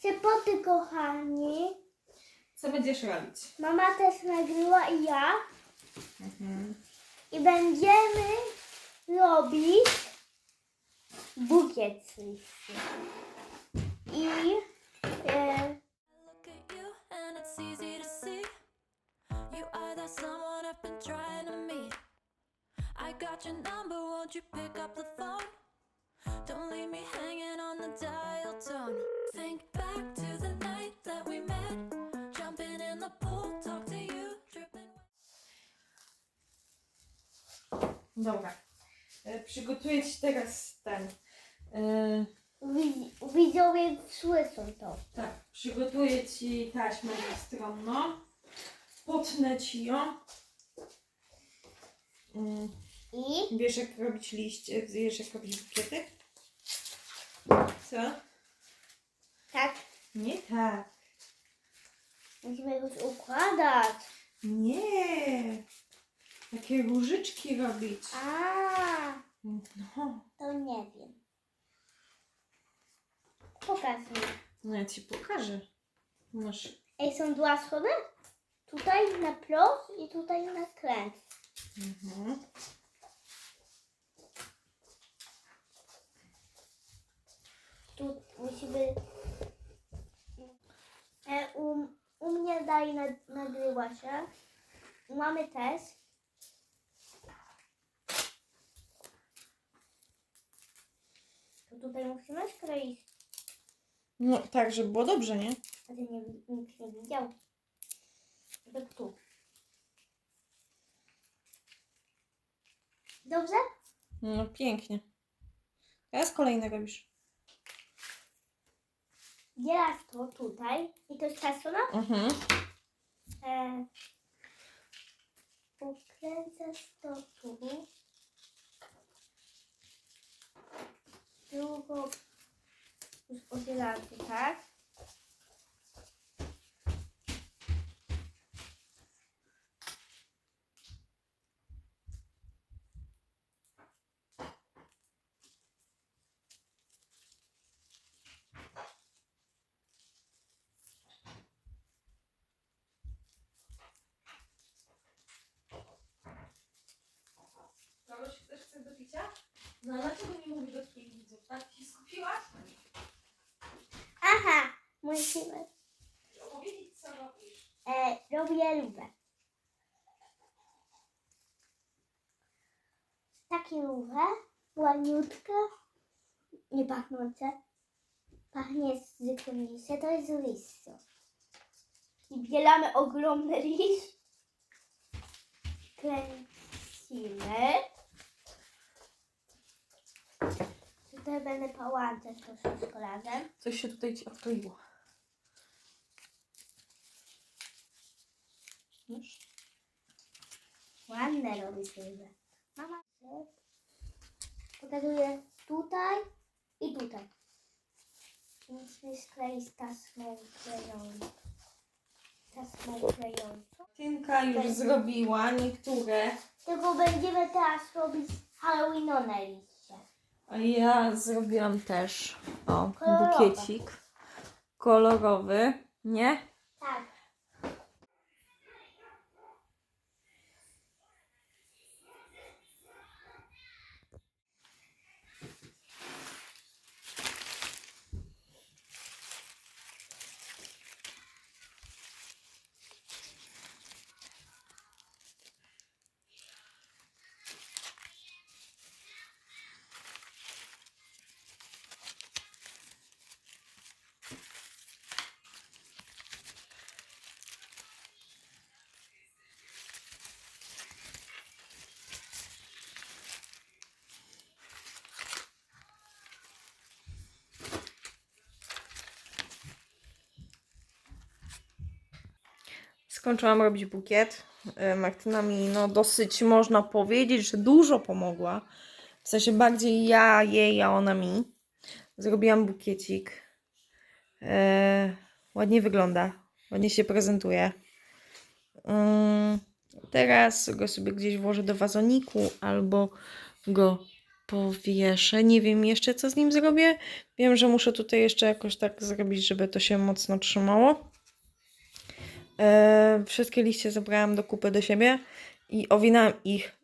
Cepoty, kochani. Co będziesz robić? Mama też nagryła i ja. Mhm. I będziemy robić bukiet z liści. I e, look at you and it's easy to see you are that someone I've been trying to meet. I got your number, won't you pick up the phone? Don't leave me hanging on the dial tone. Dobra. E, Przygotuję Ci teraz ten. E, widz- widzowie słyszą to. tak, przygotuję Ci taśmę stronną. Potnę Ci ją. Mm, I Wiesz jak robić liście, wiesz jak robić bukiety? Co? tak Nie tak. musimy już układać. Nie. Takie różyczki robić. A, No. to nie wiem. Pokaż mi. No ja Ci pokażę. Masz. Ej, są dwa schody? Tutaj na prost i tutaj na kręg. Mhm. Tu musimy... E, u, u mnie dalej na, nagrywa się. Mamy też. Tutaj musimy skroić. No tak, żeby było dobrze, nie? A ty nie, nikt nie widział. Tak tu. Dobrze? No pięknie. Teraz kolejne robisz. Dzielasz to tutaj i to jest ta strona. Mhm. E, ukręcasz to tu. Drugą oddzielam to tak. Kogoś chcesz coś do picia? No dlaczego nie mówisz do twoich widzów? Tak się skupiłaś? Aha, co robisz. E, robię lubę. Takie lubę, ładniutkie, nie pachnące. Pachnie z zwykłym liściem, to jest liście. I bielamy ogromny liść. Kręcimy. Tutaj będę połączać to wszystko razem. Coś się tutaj ci odkleiło. Wiesz? Ładne robi chyba. Mama pokazuje tutaj i tutaj. Musimy skleić taśmą klejącą. Taśmą klejącą. Tynka już zrobiła niektóre, Tylko będziemy teraz robić Halloweenowe liście. a ja zrobiłam też. O, Kolorowe. bukiecik kolorowy, nie? Skończyłam robić bukiet. E, Martyna mi, no dosyć można powiedzieć, że dużo pomogła. W sensie bardziej ja jej, a ona mi. Zrobiłam bukiecik. Eee, ładnie wygląda. Ładnie się prezentuje. Mm, teraz go sobie gdzieś włożę do wazoniku albo go powieszę. Nie wiem jeszcze, co z nim zrobię. Wiem, że muszę tutaj jeszcze jakoś tak zrobić, żeby to się mocno trzymało. E, wszystkie liście zebrałam do kupy do siebie i owinałam ich